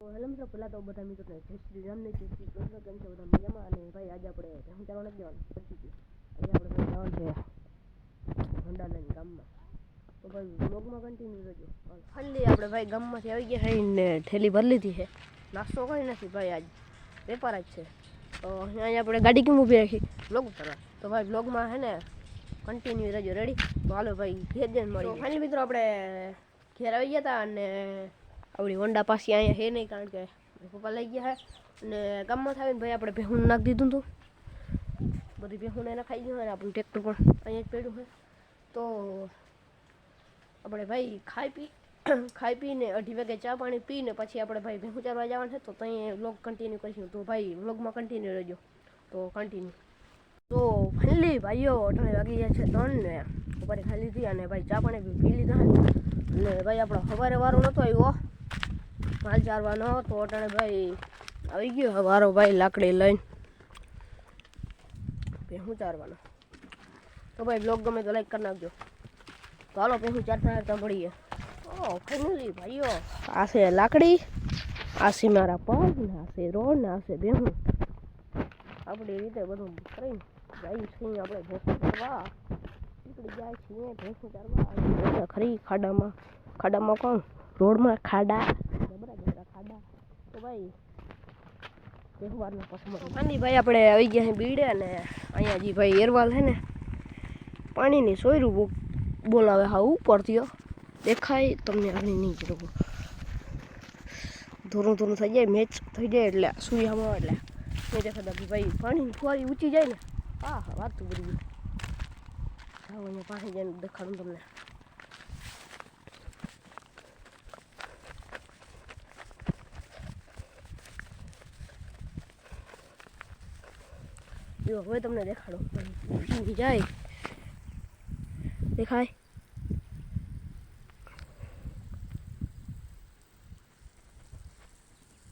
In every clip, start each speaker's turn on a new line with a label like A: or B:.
A: Hello મિત્રો, પહેલાં તો બધા મિત્રોને જય શ્રી રામને જય શ્રી કૃષ્ણ, કેમ છે બધા મજામાં? અને ભાઈ, આજે આપણે હું ચાલવા પછી આજે આપણે જવાનું છે ભંડારાની ગામમાં. તો ભાઈ બ્લોગમાં કન્ટિન્યુ રહેજો. ફાઇનલી આપણે ભાઈ ગામમાંથી આવી ગયા ને થેલી ભરી લીધી છે. નાસ્તો કરી નથી ભાઈ આજ. વેપાર જ છે. તો અહીંયા આપણે ગાડી કેમ ઊભી રાખી? બ્લોગ ઉતારવા તો ભાઈ બ્લોગમાં હે ને કન્ટિન્યુ રહેજો. રેડી તો હાલો ભાઈ, ઘેર જઈને મળી ફાઇનલી મિત્રો આપણે ઘેર આવી ગયા હતા અને આપણી હોન્ડા પાસે અહીંયા છે નહીં કારણ કે પપ્પા લઈ ગયા છે. અને ગામમાં થાય ને ભાઈ આપણે ભેહું નાખી દીધું હતું બધી ભેહું એને ખાઈ ગયું અને આપણું ટ્રેક્ટર પણ અહીંયા જ પડ્યું છે. તો આપણે ભાઈ ખાઈ પી, ખાઈ પીને અઢી વાગે ચા પાણી પીને પછી આપણે ભાઈ ભેહું ચાલવા જવાનું છે. તો ત્યાં વ્લોગ કન્ટિન્યુ કરીશું. તો ભાઈ વ્લોગમાં કન્ટિન્યુ રહેજો. તો કન્ટિન્યુ તો ફાઇનલી ભાઈઓ અઢારે વાગી ગયા છે ત્રણ ને ઉપર ખાઈ લીધી અને ભાઈ ચા પાણી પી લીધા અને ભાઈ આપણો સવારે વારો નહોતો આવ્યો. માલ ચારવાનો તો અટાણે ભાઈ આવી ગયો હવે વારો ભાઈ લાકડી લઈને ભેહું ચારવાનો તો ભાઈ બ્લોગ ગમે તો લાઈક કરી નાખજો તો હાલો ભેહું ચારતા ચારતા મળીએ ઓ ફાઇનલી ભાઈઓ આ છે લાકડી આ છે મારા પગ ને આ છે રોડ ને આ છે ભેહું આપણી રીતે બધું કરીને જાય છીએ આપણે ભેંસું ચારવા નીકળી જાય છીએ ભેંસું ચારવા ખરી ખાડામાં ખાડામાં કોણ રોડમાં ખાડા જબરા જબરા ખાડા ભાઈ પસંદ ભાઈ આપણે આવી ગયા બીડે અને અહીંયા જી ભાઈ એરવાલ છે ને, પાણીની સોયરું બોલાવે હા ઉપરથી. દેખાય તમને આની નહીં જરૂર ધોરું ધોરું થઈ જાય, મેચ થઈ જાય એટલે સુયામાં એટલે. મેં દેખાતા કે ભાઈ, પાણીની ફુવારી ઊંચી જાય ને. હા હા, વાત બધી. જાઓ અહીંયા પાણી જઈને દેખાડું તમને. જો, હવે તમને દેખાડો. જાય. દેખાય?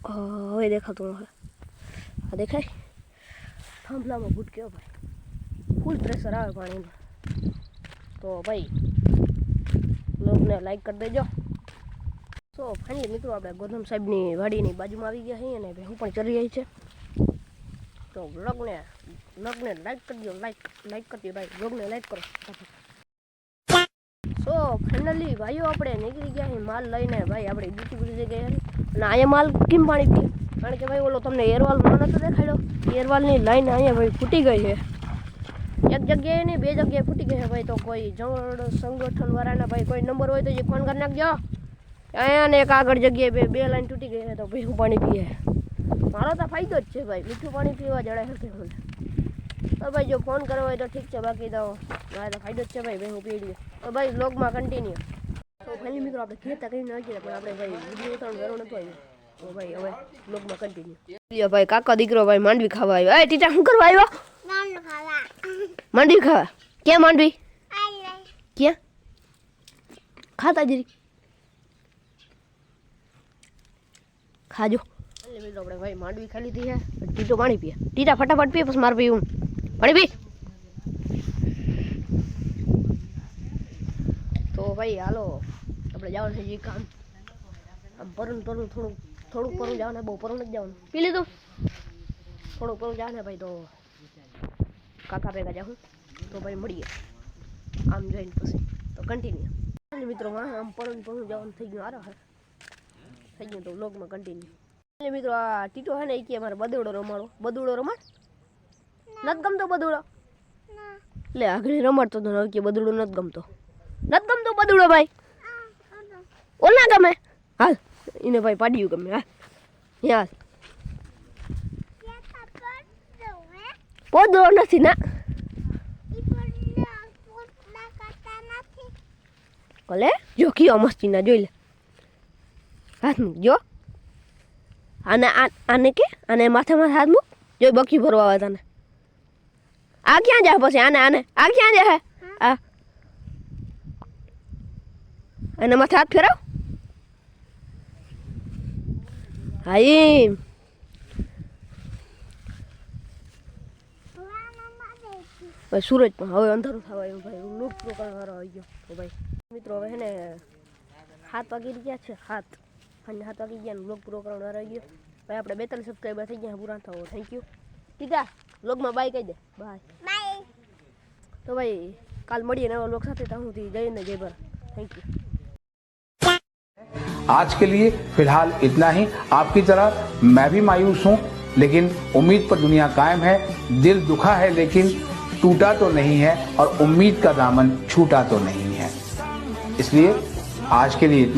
A: હવે દેખાતું હવે આ દેખાય? થાંભલામાં ભૂટક્યો ભાઈ. ફૂલ પ્રેશર આવે પાણીમાં. તો ભાઈ બ્લોગને લાઈક કરી દેજો. તો ફાઇનલી મિત્રો, આપણે ગોધમ સાહેબની વાડીની બાજુમાં આવી ગયા છીએ અને હું પણ ચડી રહી છે. તો ભાઈ સો ફાઇનલી ભાઈઓ આપણે નીકળી ગયા માલ લઈને ભાઈ ડ્યુટી પૂરી જગ્યાએ અને અહીંયા માલ કેમ પાણી પી કારણ કે ભાઈ ઓલો તમને એરવાલમાં નતો દેખાડ્યો એરવાલની લાઈન અહીંયા ભાઈ ફૂટી ગઈ છે એક જગ્યાએ નહીં બે જગ્યાએ ફૂટી ગઈ છે ભાઈ તો કોઈ જળ સંગઠન વાળાના ભાઈ કોઈ નંબર હોય તો જે ફોન કરી નાખજો અહીંયા ને એક આગળ જગ્યાએ બે બે લાઈન તૂટી ગઈ છે તો ભેહું પાણી પીએ મારો તો ફાયદો જ છે ભાઈ મીઠું પાણી પીવા જડે છે ભેહું તો ભાઈ જો ફોન કરવો હોય તો ઠીક છે બાકી તો મારે તો ફાયદો જ છે ભાઈ ભેહું પી લઈએ તો ભાઈ બ્લોગમાં કન્ટિન્યુ તો ફાઇનલી મિત્રો આપણે ખેતા કરીને નાખીએ પણ આપણે ભાઈ વિડીયો ઉતારવાનું જરૂર નતું આવ્યું તો ભાઈ હવે બ્લોગમાં કન્ટિન્યુ ભાઈ કાકા દીકરો ભાઈ માંડવી ખાવા આવ્યો એ ટીચા શું કરવા આવ્યો માંડવી ખાવા ક્યાં માંડવી ક્યાં ખાતા જરી ખાજો એટલે મિત્રો આપણે ભાઈ માંડવી ખાઈ લીધી છે ટીટો પાણી પીએ ટીટા ફટાફટ પીએ પછી મારે પીવું પાણી પી તો ભાઈ હાલો આપણે જવાનું છે જે કામ આમ પરનું પરનું થોડું થોડુંક પરનું જવાનું બહુ પરનું નથી જવાનું પી લીધું થોડુંક પરનું જવાનું ભાઈ તો કાકા ભેગા જાઉં તો ભાઈ મળીએ આમ જોઈને પછી તો કન્ટિન્યુ મિત્રો માં આમ પરનું પરનું જવાનું થઈ ગયું આરો હે થઈ ગયું તો વ્લોગમાં કન્ટિન્યુ મિત્રો આ ટીટો હે ને એ કે મારે બદુડો રમાડો બદુડો રમાડ નથી ગમતો બદુડો લે આગળ રમાડતો તો હવે કે બદુડો નથી ગમતો નથી ગમતો બદુડો ભાઈ ઓલા ગમે હાલ એને ભાઈ પાડ્યું ગમે હાલ હાલ પોદો નથી ના ભલે જો કયો મસ્તી ના જોઈ લે હાથ મૂક જો આને કે? અને માથામાં માથે હાથ મૂક. જો બકી ભરવા આવે તને. આ ક્યાં જાય પછી? આને આને આ ક્યાં જાય આ. અને માથે હાથ ફેરવ. હા એમ ભાઈ સૂરજ પણ હવે અંધારું થવા આવ્યું ભાઈ. લૂક રોકાણ વાળો આવી ગયો. ભાઈ, મિત્રો, હવે હે ને હાથ વાગી ગયા છે હાથ અને હાથ વાગી ગયા બ્લોગ પૂરો કરવાનો રહી ગયો ભાઈ આપણે બેતાલીસ સબસ્ક્રાઈબર થઈ ગયા પૂરા થવો થેન્ક યુ કીધા બ્લોગમાં બાય કહી દે બાય
B: બાય
A: તો ભાઈ કાલ મળીએ નવા લોક સાથે ત્યાં સુધી જઈને જય ભર થેન્ક યુ
C: आज के लिए फिलहाल इतना ही आपकी तरह मैं भी मायूस हूं लेकिन उम्मीद पर दुनिया कायम है दिल दुखा है लेकिन टूटा तो नहीं है और उम्मीद का दामन छूटा तो नहीं है इसलिए आज के लिए इतना